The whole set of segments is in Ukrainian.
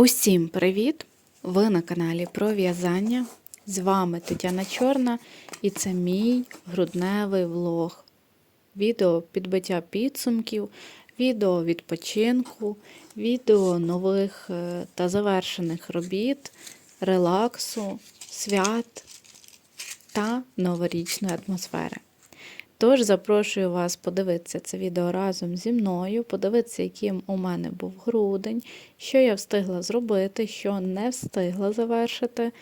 Усім привіт! Ви на каналі про в'язання. З вами Тетяна Чорна і це мій грудневий влог. Відео підбиття підсумків, відео відпочинку, відео нових е, та завершених робіт, релаксу, свят та новорічної атмосфери. Тож запрошую вас подивитися це відео разом зі мною, подивитися, яким у мене був грудень, що я встигла зробити, що не встигла завершити.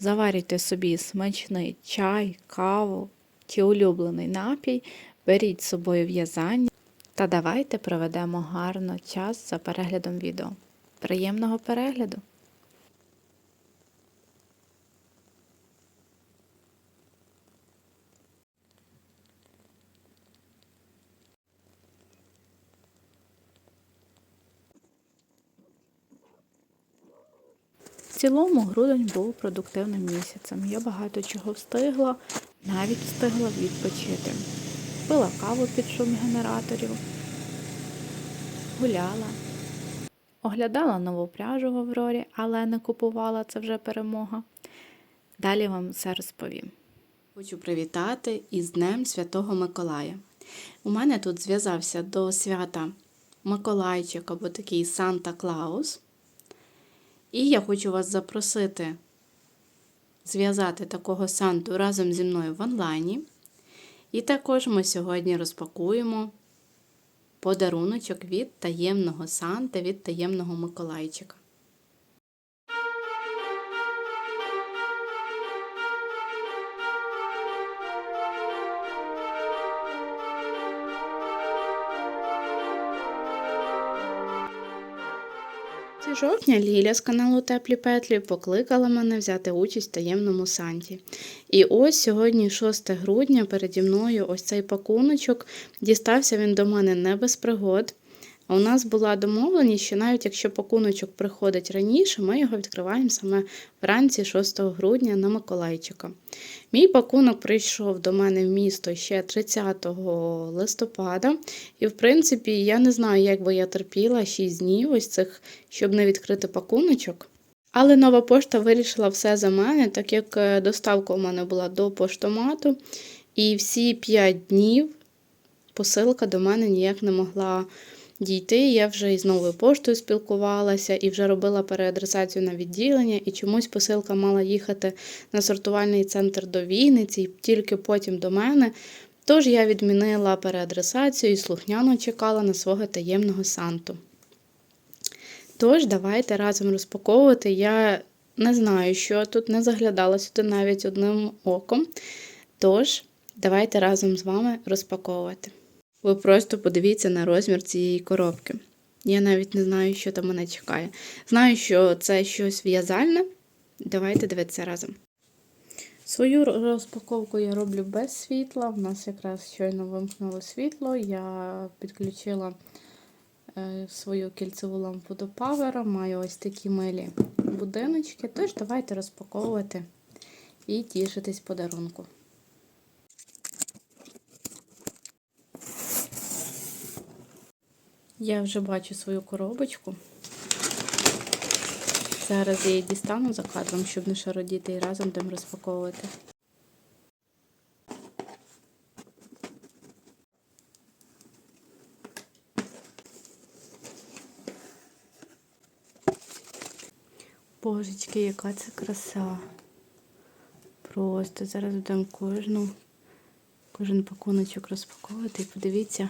Заварюйте собі смачний чай, каву чи улюблений напій, беріть з собою в'язання та давайте проведемо гарно час за переглядом відео. Приємного перегляду! Цілому грудень був продуктивним місяцем. Я багато чого встигла, навіть встигла відпочити. Пила каву під шум генераторів, гуляла, оглядала нову пряжу в Аврорі, але не купувала, це вже перемога. Далі вам все розповім. Хочу привітати із Днем Святого Миколая. У мене тут зв'язався до свята Миколайчик або такий Санта Клаус. І я хочу вас запросити зв'язати такого санту разом зі мною в онлайні. І також ми сьогодні розпакуємо подаруночок від таємного Санта, від таємного Миколайчика. Жовтня Ліля з каналу Теплі Петлі покликала мене взяти участь в таємному санті. І ось сьогодні, 6 грудня, переді мною ось цей пакуночок. Дістався він до мене не без пригод. А у нас була домовленість, що навіть якщо пакуночок приходить раніше, ми його відкриваємо саме вранці 6 грудня на Миколайчика. Мій пакунок прийшов до мене в місто ще 30 листопада, і, в принципі, я не знаю, як би я терпіла 6 днів ось цих, щоб не відкрити пакуночок. Але нова пошта вирішила все за мене, так як е, доставка у мене була до поштомату, і всі 5 днів посилка до мене ніяк не могла дійти. Я вже із новою поштою спілкувалася і вже робила переадресацію на відділення, і чомусь посилка мала їхати на сортувальний центр до Вінниці, і тільки потім до мене. Тож я відмінила переадресацію і слухняно чекала на свого таємного санту. Тож, давайте разом розпаковувати. Я не знаю, що тут не заглядала сюди навіть одним оком. Тож, давайте разом з вами розпаковувати. Ви просто подивіться на розмір цієї коробки. Я навіть не знаю, що там мене чекає. Знаю, що це щось в'язальне. Давайте дивитися разом. Свою розпаковку я роблю без світла. У нас якраз щойно вимкнуло світло. Я підключила е, свою кільцеву лампу до павера. Маю ось такі милі будиночки. Тож, давайте розпаковувати і тішитись подарунку. Я вже бачу свою коробочку. Зараз я її дістану за кадром, щоб не шародіти і разом будемо розпаковувати. Божечки, яка це краса. Просто зараз будемо кожну, кожен пакуночок розпаковувати і подивіться.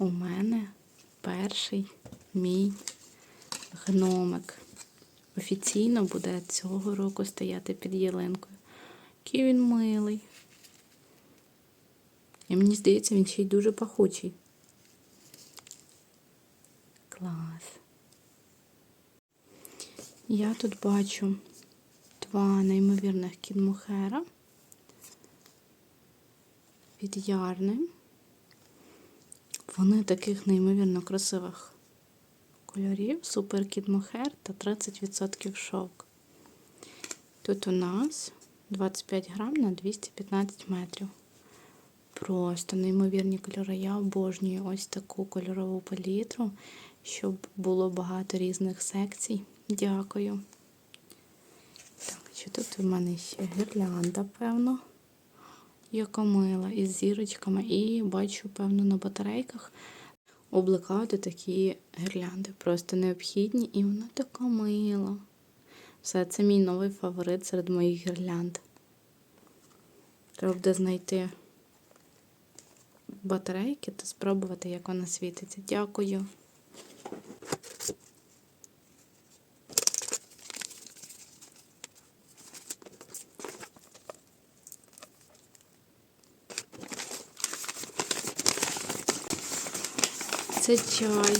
У мене перший мій гномик. офіційно буде цього року стояти під ялинкою. Який він милий. І мені здається, він ще й дуже пахучий. Клас. Я тут бачу два неймовірних кінмохера від Ярни. Вони таких неймовірно красивих кольорів. Супер кінмохер та 30% шовк. Тут у нас 25 грам на 215 метрів. Просто неймовірні кольори. Я обожнюю ось таку кольорову палітру, щоб було багато різних секцій. Дякую. Так, що тут у мене ще гірлянда, певно, яка мила, із зірочками. І бачу, певно, на батарейках у блекаути такі гірлянди. Просто необхідні, і вона така мила. Все, це мій новий фаворит серед моїх гірлянд. Треба буде знайти батарейки та спробувати, як вона світиться. Дякую. Це чай.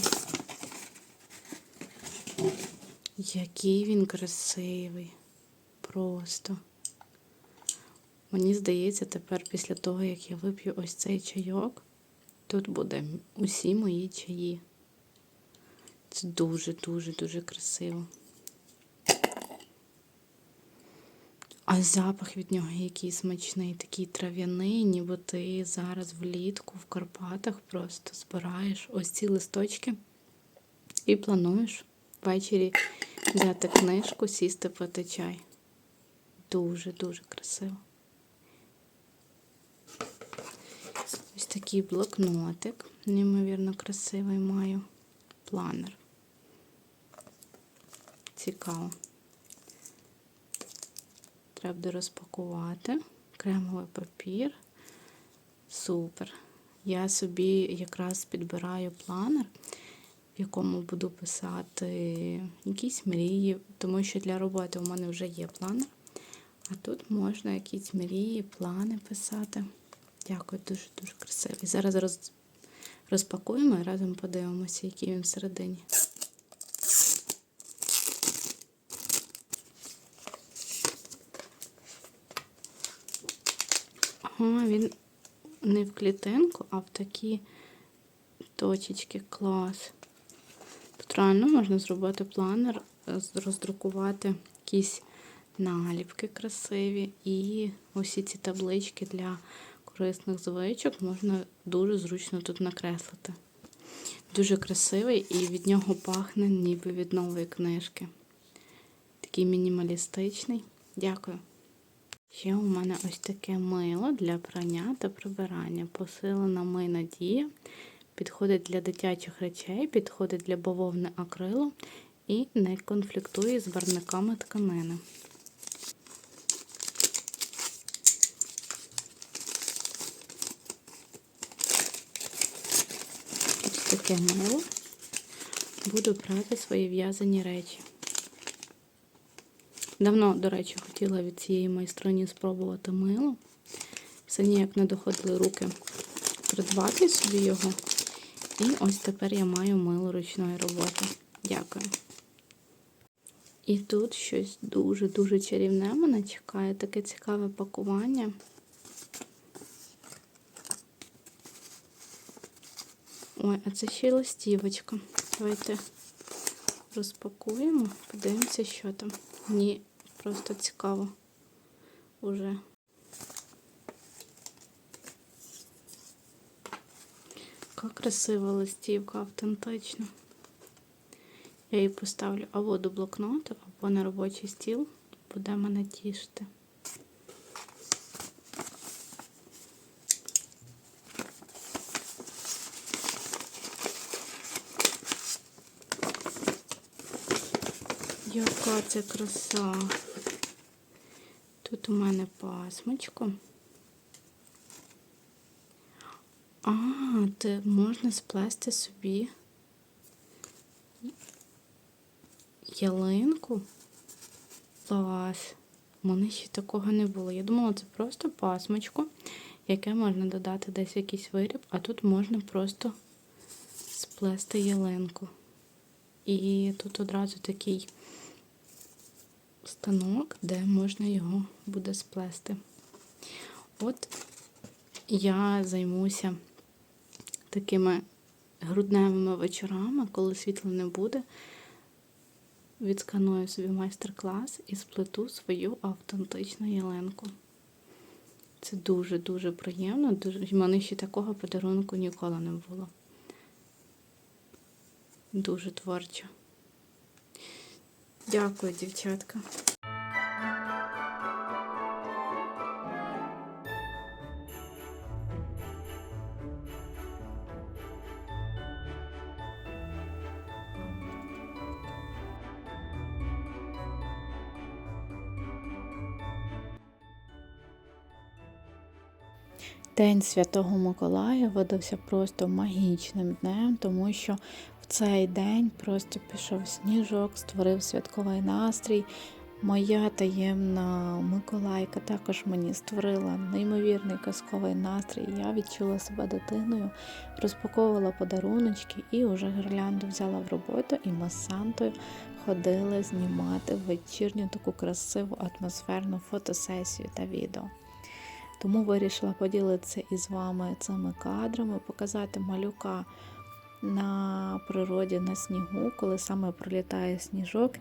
Який він красивий. Просто. Мені здається, тепер після того, як я вип'ю ось цей чайок, тут буде усі мої чаї. Це дуже-дуже-дуже красиво. А запах від нього який смачний, такий трав'яний, ніби ти зараз влітку в Карпатах просто збираєш ось ці листочки і плануєш ввечері взяти книжку, сісти пити чай. Дуже-дуже красиво. Ось такий блокнотик, неймовірно красивий маю. Планер. Цікаво. Треба буде розпакувати. Кремовий папір. Супер. Я собі якраз підбираю планер, в якому буду писати якісь мрії, тому що для роботи у мене вже є планер. А тут можна якісь мрії, плани писати. Дякую, дуже-дуже красивий. Зараз роз... розпакуємо і разом подивимося, який він всередині. Ага, він не в клітинку, а в такі точечки. Клас. Тут реально можна зробити планер, роздрукувати якісь наліпки красиві. І усі ці таблички для корисних звичок можна дуже зручно тут накреслити. Дуже красивий і від нього пахне ніби від нової книжки. Такий мінімалістичний. Дякую. Ще у мене ось таке мило для прання та прибирання. Посилена мийна дія. Підходить для дитячих речей, підходить для бавовни акрилу і не конфліктує з барниками тканини. Ось таке мило. Буду прати свої в'язані речі. Давно, до речі, хотіла від цієї майстрині спробувати мило. Все ніяк не доходили руки придбати собі його. І ось тепер я маю мило ручної роботи. Дякую. І тут щось дуже-дуже чарівне мене чекає, таке цікаве пакування. Ой, а це ще й листівочка. Давайте розпакуємо, подивимося, що там. Мені просто цікаво уже. Яка красива листівка, автентична. Я її поставлю або до блокноту, або на робочий стіл, буде мене тішити. Яка це краса. Тут у мене пасмочко. А, це можна сплести собі ялинку Клас. У мене ще такого не було. Я думала, це просто пасмочко, яке можна додати десь в якийсь виріб, а тут можна просто сплести ялинку. І тут одразу такий станок, де можна його буде сплести. От я займуся такими грудневими вечорами, коли світла не буде. Відсканую собі майстер-клас і сплету свою автентичну ялинку. Це дуже-дуже приємно. Дуже... В мене ще такого подарунку ніколи не було. Дуже творчо. Дякую, дівчатка. День Святого Миколая видався просто магічним днем, тому що цей день просто пішов сніжок, створив святковий настрій. Моя таємна Миколайка також мені створила неймовірний казковий настрій. Я відчула себе дитиною, розпаковувала подаруночки і вже гірлянду взяла в роботу, і ми з Сантою ходили знімати вечірню таку красиву атмосферну фотосесію та відео. Тому вирішила поділитися із вами цими кадрами, показати малюка на природі на снігу, коли саме пролітає сніжок.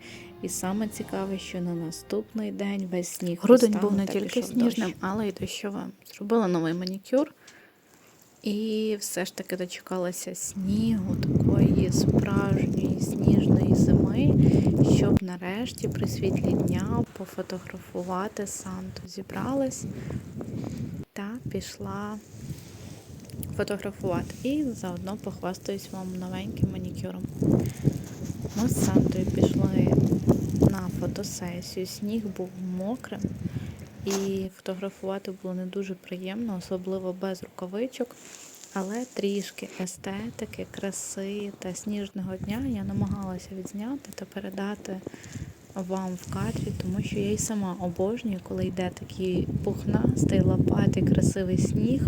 І саме цікаве, що на наступний день весь сніг Грудень був не тільки сніжним, дощ. але й дощовим. Зробила новий манікюр. І все ж таки дочекалася снігу, такої справжньої сніжної зими, щоб нарешті при світлі дня пофотографувати Санту. Зібралась та пішла фотографувати. І заодно похвастаюсь вам новеньким манікюром. Ми з Сантою пішли на фотосесію. Сніг був мокрим, і фотографувати було не дуже приємно, особливо без рукавичок. Але трішки естетики, краси та сніжного дня я намагалася відзняти та передати вам в кадрі, тому що я й сама обожнюю, коли йде такий пухнастий, лопатий, красивий сніг.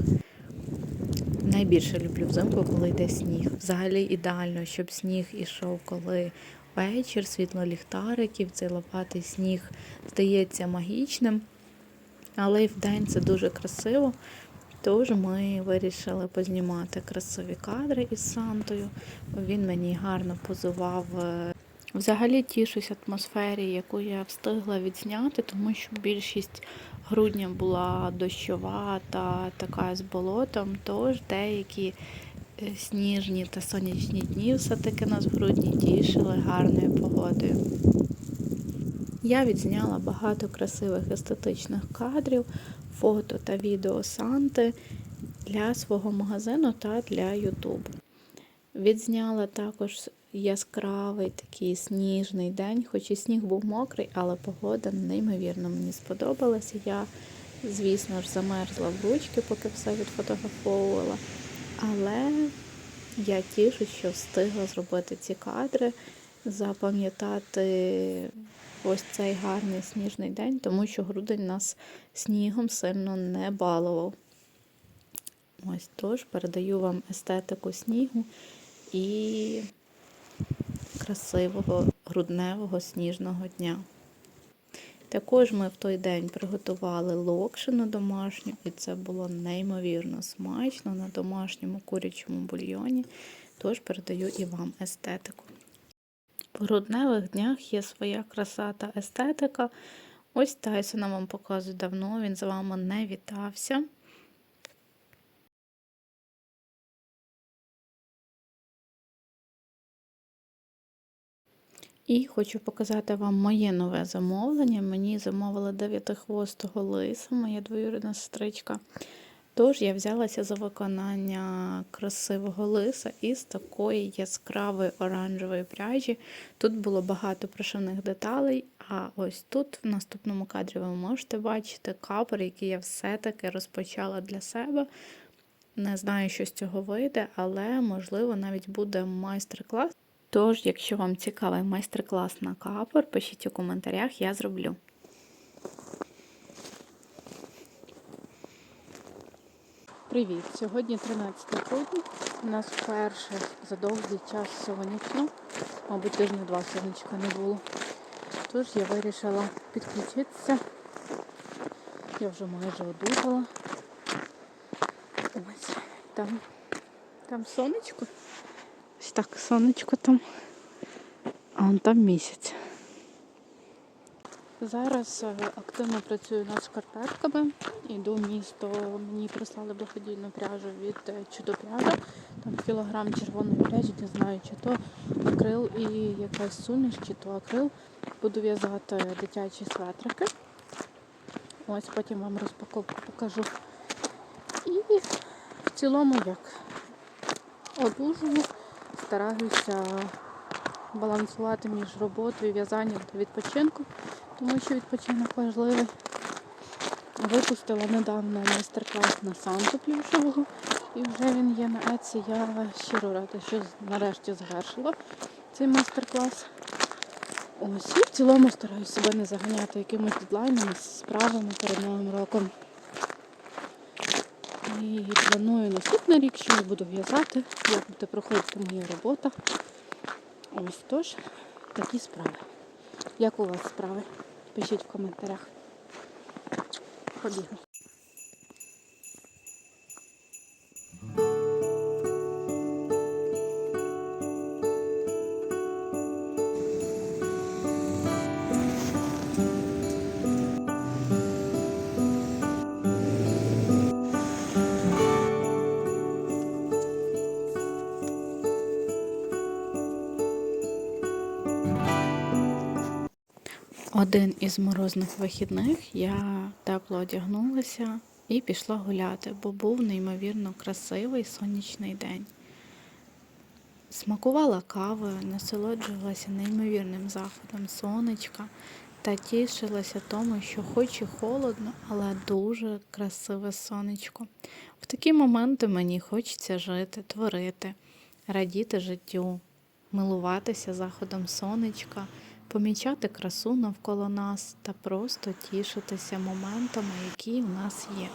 Найбільше люблю взимку, коли йде сніг. Взагалі ідеально, щоб сніг ішов, коли вечір, світло ліхтариків, цей лопатий сніг здається магічним. Але й вдень це дуже красиво. Тож ми вирішили познімати красиві кадри із Сантою. Він мені гарно позував. Взагалі тішусь атмосфері, яку я встигла відзняти, тому що більшість грудня була дощова та така з болотом, тож деякі е, сніжні та сонячні дні все-таки нас в грудні тішили гарною погодою. Я відзняла багато красивих естетичних кадрів, фото та відео Санти для свого магазину та для Ютубу. Відзняла також яскравий такий сніжний день, хоч і сніг був мокрий, але погода неймовірно мені сподобалася. Я, звісно ж, замерзла в ручки, поки все відфотографовувала. Але я тішу, що встигла зробити ці кадри, запам'ятати ось цей гарний сніжний день, тому що грудень нас снігом сильно не балував. Ось тож передаю вам естетику снігу і красивого грудневого сніжного дня. Також ми в той день приготували локшину домашню, і це було неймовірно смачно на домашньому курячому бульйоні. Тож передаю і вам естетику. В грудневих днях є своя краса та естетика. Ось Тайсона вам показую давно, він з вами не вітався. І хочу показати вам моє нове замовлення. Мені замовила дев'ятихвостого лиса, моя двоюрідна сестричка. Тож я взялася за виконання красивого лиса із такої яскравої оранжевої пряжі. Тут було багато прошивних деталей, а ось тут в наступному кадрі ви можете бачити капор, який я все-таки розпочала для себе. Не знаю, що з цього вийде, але можливо навіть буде майстер-клас. Тож, якщо вам цікавий майстер-клас на капор, пишіть у коментарях, я зроблю. Привіт! Сьогодні 13 грудня. У нас вперше за довгий час сонячно, мабуть, тижні два сонечка не було. Тож я вирішила підключитися. Я вже майже одужала. Ось там, там сонечко. Ось так сонечко там. А вон там місяць. Зараз е, активно працюю над шкарпетками. Іду в місто. Мені прислали благодійну пряжу від е, чудопряжа. Там кілограм червоної пряжі, не знаю, чи то акрил і якась суміш, чи то акрил. Буду в'язати дитячі светрики. Ось потім вам розпаковку покажу. І в цілому як одужую, стараюся балансувати між роботою, в'язанням та відпочинком, тому що відпочинок важливий. Випустила недавно майстер-клас на Санту плюшевого, і вже він є на Еці. Я щиро рада, що нарешті завершила цей майстер-клас. Ось і в цілому стараюся себе не заганяти якимось дедлайнами, справами перед новим роком. І планую наступний рік, що я буду в'язати, як буде проходити моя робота. Ось тож, такі справи. Як у вас справи? Пишіть в коментарях. Побігли. Один із морозних вихідних я тепло одягнулася і пішла гуляти, бо був неймовірно красивий сонячний день. Смакувала кавою, насолоджувалася неймовірним заходом сонечка та тішилася тому, що хоч і холодно, але дуже красиве сонечко. В такі моменти мені хочеться жити, творити, радіти життю, милуватися заходом сонечка, помічати красу навколо нас та просто тішитися моментами, які в нас є.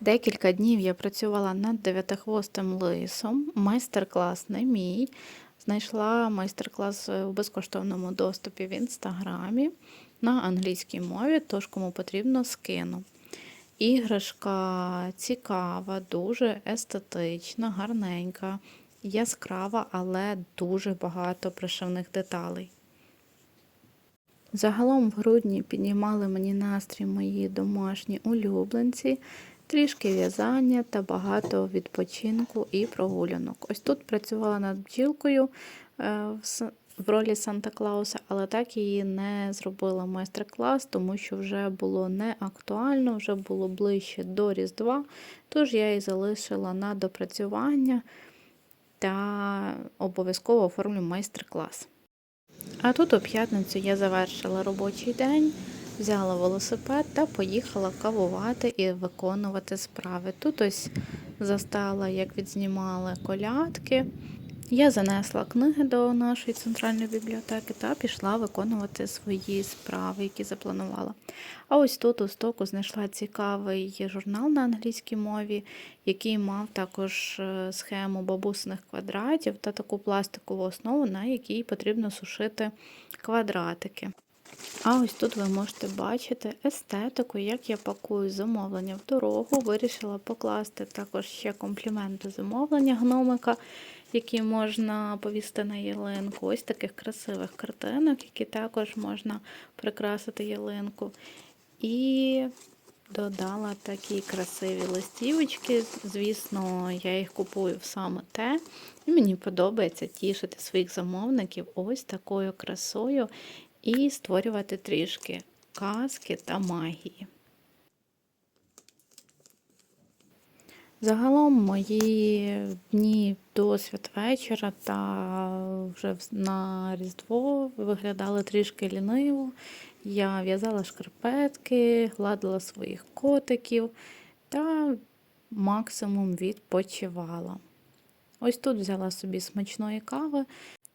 Декілька днів я працювала над дев'ятихвостим лисом. Майстер-клас не мій. Знайшла майстер-клас у безкоштовному доступі в інстаграмі на англійській мові, тож кому потрібно, скину. Іграшка цікава, дуже естетична, гарненька, яскрава, але дуже багато пришивних деталей. Загалом в грудні піднімали мені настрій мої домашні улюбленці, трішки в'язання та багато відпочинку і прогулянок. Ось тут працювала над бджілкою е, в ролі Санта Клауса, але так її не зробила майстер-клас, тому що вже було не актуально, вже було ближче до Різдва, тож я її залишила на допрацювання та обов'язково оформлю майстер-клас. А тут у п'ятницю я завершила робочий день, взяла велосипед та поїхала кавувати і виконувати справи. Тут ось застала, як відзнімали колядки. Я занесла книги до нашої центральної бібліотеки та пішла виконувати свої справи, які запланувала. А ось тут у стоку знайшла цікавий журнал на англійській мові, який мав також е, схему бабусиних квадратів та таку пластикову основу, на якій потрібно сушити квадратики. А ось тут ви можете бачити естетику, як я пакую замовлення в дорогу. Вирішила покласти також ще комплімент до замовлення гномика, які можна повісти на ялинку. Ось таких красивих картинок, які також можна прикрасити ялинку. І додала такі красиві листівочки. Звісно, я їх купую саме те. І мені подобається тішити своїх замовників ось такою красою і створювати трішки казки та магії. Загалом мої дні до святвечора та вже на Різдво виглядали трішки ліниво. Я в'язала шкарпетки, гладила своїх котиків та максимум відпочивала. Ось тут взяла собі смачної кави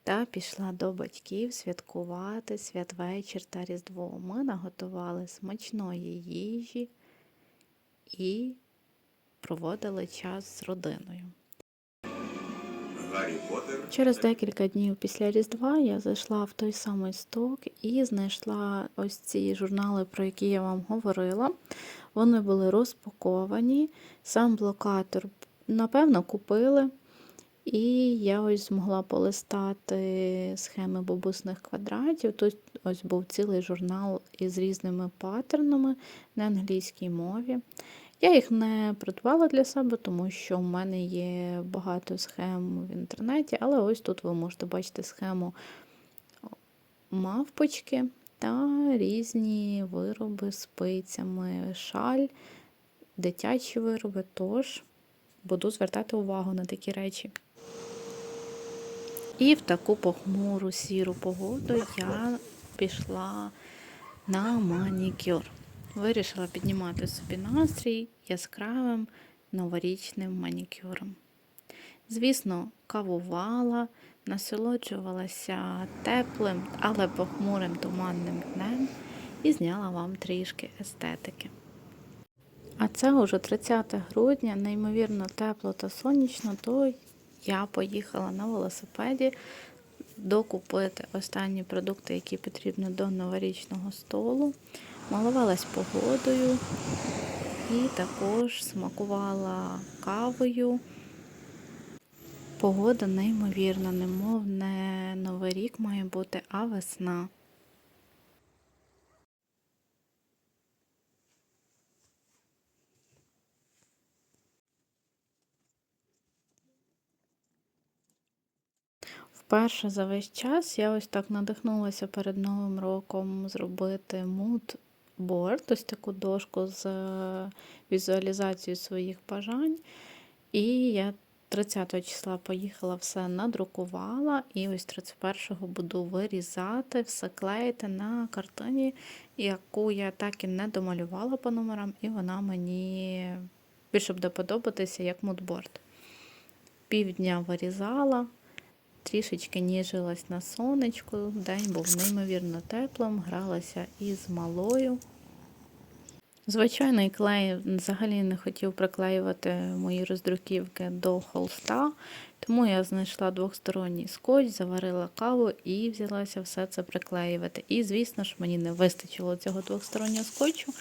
та пішла до батьків святкувати святвечір та Різдво. Ми наготували смачної їжі і проводили час з родиною. Через декілька днів після Різдва я зайшла в той самий сток і знайшла ось ці журнали, про які я вам говорила. Вони були розпаковані. Сам блокатор, напевно, купили. І я ось змогла полистати схеми бабусних квадратів. Тут ось був цілий журнал із різними паттернами на англійській мові. Я їх не придбала для себе, тому що в мене є багато схем в інтернеті, але ось тут ви можете бачити схему мавпочки та різні вироби з пицями, шаль, дитячі вироби. Тож буду звертати увагу на такі речі. І в таку похмуру сіру погоду я пішла на манікюр. Вирішила піднімати собі настрій яскравим новорічним манікюром. Звісно, кавувала, насолоджувалася теплим, але похмурим туманним днем і зняла вам трішки естетики. А це уже 30 грудня, неймовірно тепло та сонячно, то я поїхала на велосипеді докупити останні продукти, які потрібні до новорічного столу. Малувалась погодою і також смакувала кавою. Погода неймовірна, немов не Новий рік має бути, а весна. Вперше за весь час я ось так надихнулася перед Новим роком зробити мудборд, ось таку дошку з е, візуалізацією своїх бажань. І я 30 числа поїхала все надрукувала, і ось 31-го буду вирізати, все клеїти на картині, яку я так і не домалювала по номерам, і вона мені більше буде подобатися як мудборд. Півдня вирізала, трішечки ніжилась на сонечку. День був неймовірно теплим, гралася із малою. Звичайний клей взагалі не хотів приклеювати мої роздруківки до холста, тому я знайшла двохсторонній скотч, заварила каву і взялася все це приклеювати. І, звісно ж, мені не вистачило цього двохстороннього скотчу,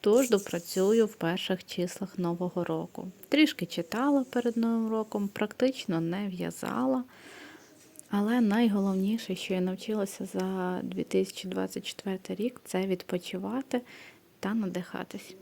тож допрацюю в перших числах Нового року. Трішки читала перед Новим роком, практично не в'язала. Але найголовніше, що я навчилася за 2024 рік, це відпочивати та надихатись.